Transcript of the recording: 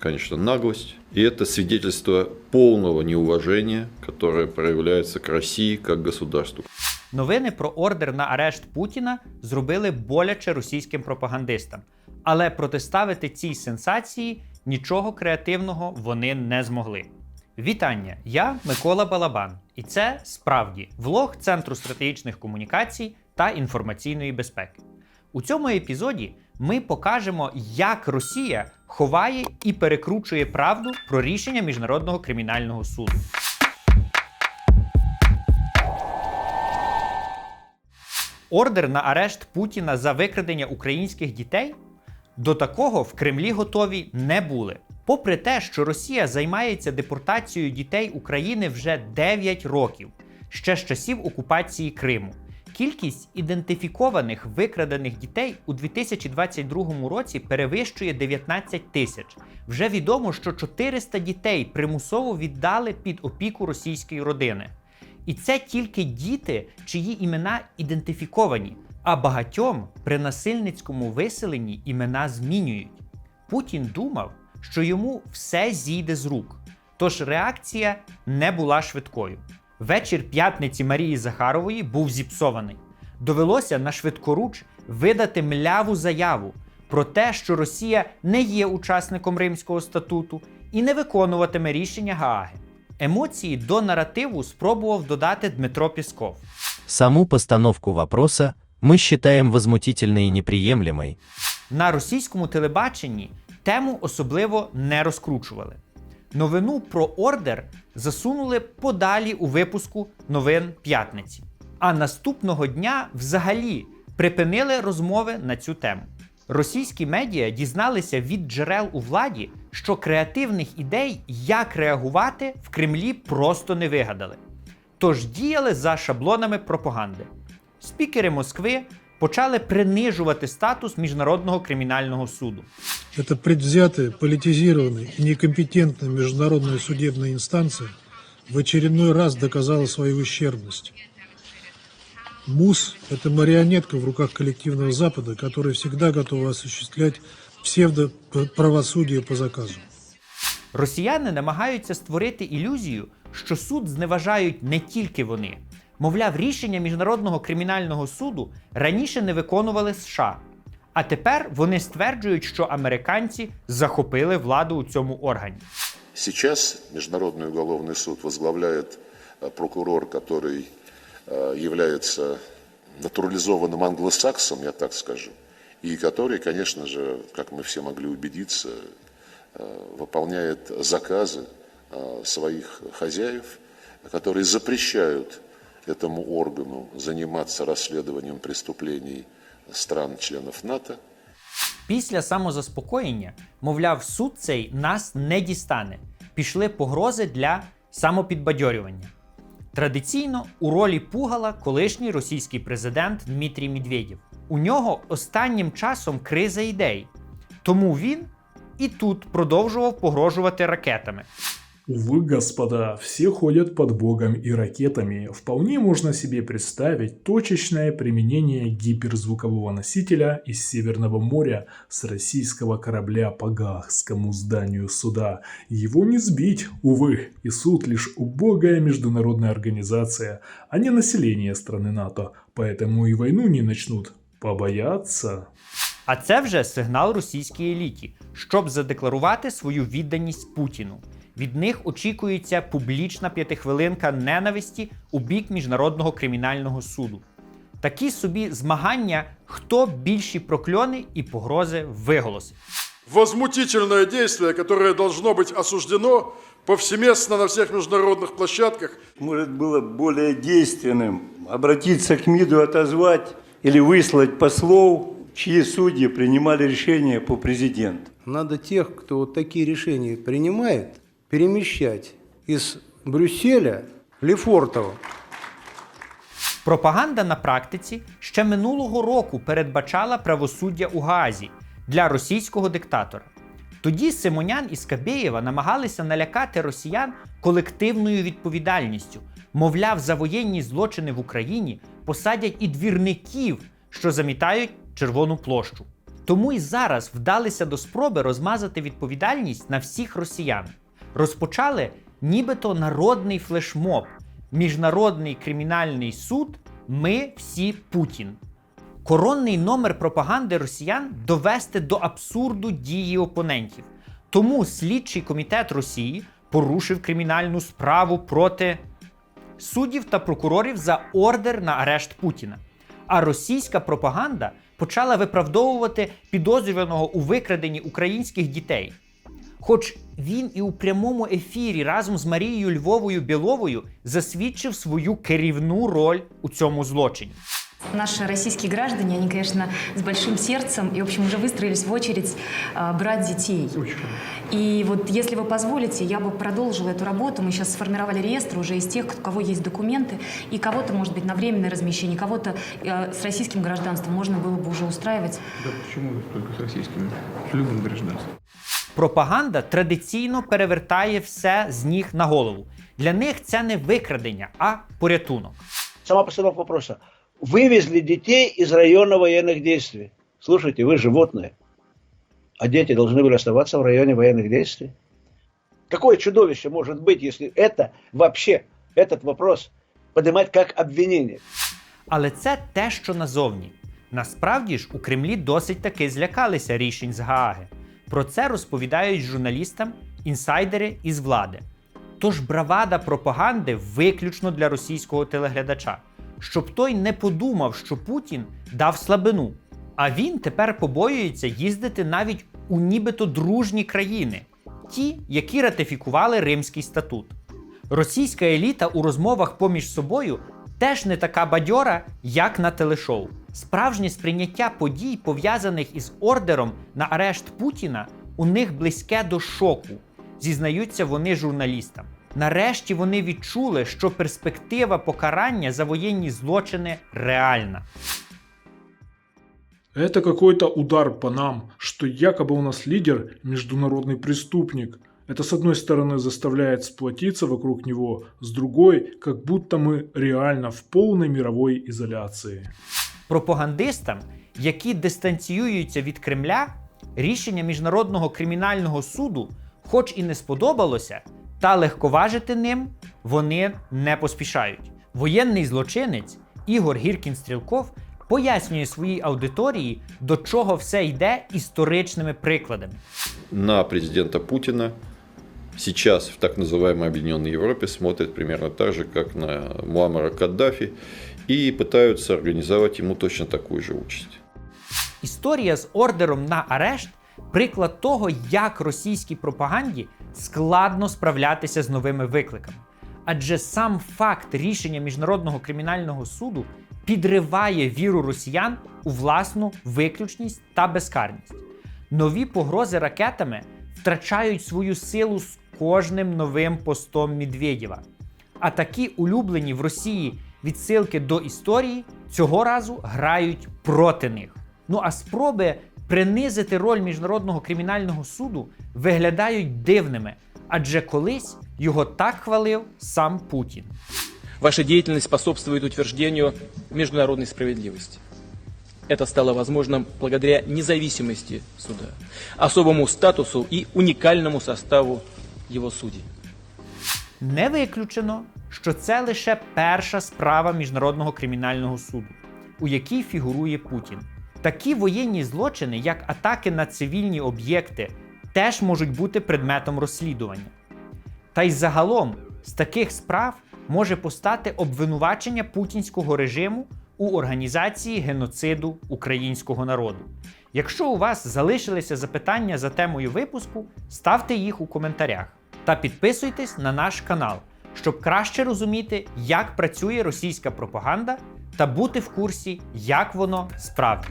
конечно, наглость. И это свидетельство полного неуважения, которое проявляется к России как государству. Новини про ордер на арешт Путіна зробили боляче російським пропагандистам, але протиставити цій сенсації нічого креативного вони не змогли. Вітання! Я Микола Балабан, і це справді влог Центру стратегічних комунікацій та інформаційної безпеки. У цьому епізоді ми покажемо, як Росія ховає і перекручує правду про рішення Міжнародного кримінального суду. Ордер на арешт Путіна за викрадення українських дітей до такого в Кремлі готові не були. Попри те, що Росія займається депортацією дітей України вже 9 років, ще з часів окупації Криму. Кількість ідентифікованих викрадених дітей у 2022 році перевищує 19 тисяч. Вже відомо, що 400 дітей примусово віддали під опіку російської родини. І це тільки діти, чиї імена ідентифіковані, а багатьом при насильницькому виселенні імена змінюють. Путін думав, що йому все зійде з рук, тож реакція не була швидкою. Вечір п'ятниці Марії Захарової був зіпсований. Довелося на швидкоруч видати мляву заяву про те, що Росія не є учасником Римського статуту і не виконуватиме рішення Гааги. Емоції до наративу спробував додати Дмитро Пісков. Саму постановку вопроса мы считаем возмутительной и неприемлемой. На російському телебаченні тему особливо не розкручували. Новину про ордер засунули подалі у випуску новин п'ятниці. А наступного дня взагалі припинили розмови на цю тему. Російські медіа дізналися від джерел у владі, що креативних ідей, як реагувати, в Кремлі просто не вигадали. Тож діяли за шаблонами пропаганди. Спікери Москви почали принижувати статус Міжнародного кримінального суду. Эта предвзятая, политизированная и некомпетентная международная судебная инстанция в очередной раз доказала свою ущербность. МУС – это марионетка в руках коллективного Запада, который всегда готова осуществлять псевдоправосудие по заказу. Росіяни намагаються створити ілюзію, що суд зневажають не тільки вони. Мовляв, рішення Міжнародного кримінального суду раніше не виконували США. А тепер вони стверджують, що американці захопили владу у цьому органі. Сейчас Международный уголовный суд возглавляет э, прокурор, который э, является натурализованным англосаксом, я так скажу, и который, конечно же, как мы все могли убедиться, э, выполняет заказы э, своих хозяев, которые запрещают этому органу заниматься расследованием преступлений стран-членов НАТО – Після самозаспокоєння, мовляв, суд цей нас не дістане. Пішли погрози для самопідбадьорювання. Традиційно у ролі Пугала колишній російський президент Дмитрій Медведєв. У нього останнім часом криза ідей. Тому він і тут продовжував погрожувати ракетами. Увы, господа, все ходят под богом и ракетами. Вполне можно себе представить точечное применение гиперзвукового носителя из Северного моря с российского корабля по Гаагскому зданию суда. Его не сбить, увы, и суд лишь убогая международная организация, а не население страны НАТО, поэтому и войну не начнут. Побояться? А це вже сигнал російській еліті, щоб задекларувати свою відданість Путіну. Від них очікується публічна п'ятихвилинка ненависті у бік Міжнародного кримінального суду. Такі собі змагання, хто більші прокльони і погрози виголосить. возмутительное действие, которое должно быть осуждено повсеместно на всех международных площадках. может было более действенным обратиться к МИДу, отозвать или выслать послов, чьи судьи принимали решения по президенту. Надо тех, кто вот такие решения принимает, перемещать из Брюсселя в. Пропаганда на практиці ще минулого року передбачала правосуддя у Гаазі для російського диктатора. Тоді Симонян і Скабєєва намагалися налякати росіян колективною відповідальністю. Мовляв, за воєнні злочини в Україні посадять і двірників, що замітають Червону площу. Тому і зараз вдалися до спроби розмазати відповідальність на всіх росіян. Розпочали нібито народний флешмоб, Міжнародний кримінальний суд. Ми всі Путін. Коронний номер пропаганди росіян довести до абсурду дії опонентів. Тому слідчий комітет Росії порушив кримінальну справу проти суддів та прокурорів за ордер на арешт Путіна. А російська пропаганда почала виправдовувати підозрюваного у викраденні українських дітей. Хоч він і у прямому ефірі разом з Марією Львовою Біловою засвідчив свою керівну роль у цьому злочині. Наши российские граждане, они, конечно, с большим сердцем и, в общем, уже выстроились в очередь а, брать детей. И вот, если вы позволите, я бы продолжила эту работу. Мы сейчас сформировали реестр уже из тех, у кого есть документы, и кого-то, может быть, на временное размещение, кого-то э, с российским гражданством можно было бы уже устраивать. Да почему только с российскими? С любым гражданством. Пропаганда традиційно перевертає все з ніг на голову. Для них це не викрадення, а порятунок. Сама постановка вопроса. Вывезли детей из района военных действий. Слушайте, вы животные. А дети должны были оставаться в районе военных действий. Какое чудовище может быть, если это вообще, этот вопрос поднимать как обвинение? Але це те, що назовні. Насправді ж у Кремлі досить таки злякалися рішень з Гааги. Про це розповідають журналістам інсайдери із влади. Тож бравада пропаганди виключно для російського телеглядача, щоб той не подумав, що Путін дав слабину. А він тепер побоюється їздити навіть у нібито дружні країни, ті, які ратифікували Римський статут. Російська еліта у розмовах поміж собою теж не така бадьора, як на телешоу. Справжнє сприйняття подій, пов'язаних із ордером на арешт Путіна, у них близьке до шоку, зізнаються вони журналістам. Нарешті вони відчули, що перспектива покарання за воєнні злочини реальна. Это какой-то удар по нам, что якобы у нас лидер – международный преступник. Это с одной стороны заставляет сплотиться вокруг него, с другой – как будто мы реально в полной мировой изоляции. Пропагандистам, які дистанціюються від Кремля, рішення Міжнародного кримінального суду, хоч і не сподобалося, та легковажити ним вони не поспішають. Воєнний злочинець Ігор Гіркін Стрілков пояснює своїй аудиторії, до чого все йде історичними прикладами. На президента Путина сейчас в так называемой Объединенной Европе смотрят примерно так же, как на Муаммара Каддафи, и пытаются организовать ему точно такую же участь. Історія з ордером на арешт приклад того, як російській пропаганді складно справлятися з новими викликами. Адже сам факт рішення Міжнародного кримінального суду підриває віру росіян у власну виключність та безкарність. Нові погрози ракетами втрачають свою силу з кожним новим постом Медведєва. А такі улюблені в Росії відсилки до історії цього разу грають проти них. Ну а спроби принизити роль міжнародного кримінального суду виглядають дивними, адже колись його так хвалив сам Путін. Ваша деятельность способствует утверждению международной справедливости. Это стало возможным благодаря независимости суда, особому статусу и уникальному составу его судей. Не виключено, що це лише перша справа Міжнародного кримінального суду, у якій фігурує Путін. Такі воєнні злочини, як атаки на цивільні об'єкти, теж можуть бути предметом розслідування. Та й загалом з таких справ може постати обвинувачення путінського режиму у організації геноциду українського народу. Якщо у вас залишилися запитання за темою випуску, ставте їх у коментарях та підписуйтесь на наш канал, щоб краще розуміти, як працює російська пропаганда та бути в курсі, як воно справді.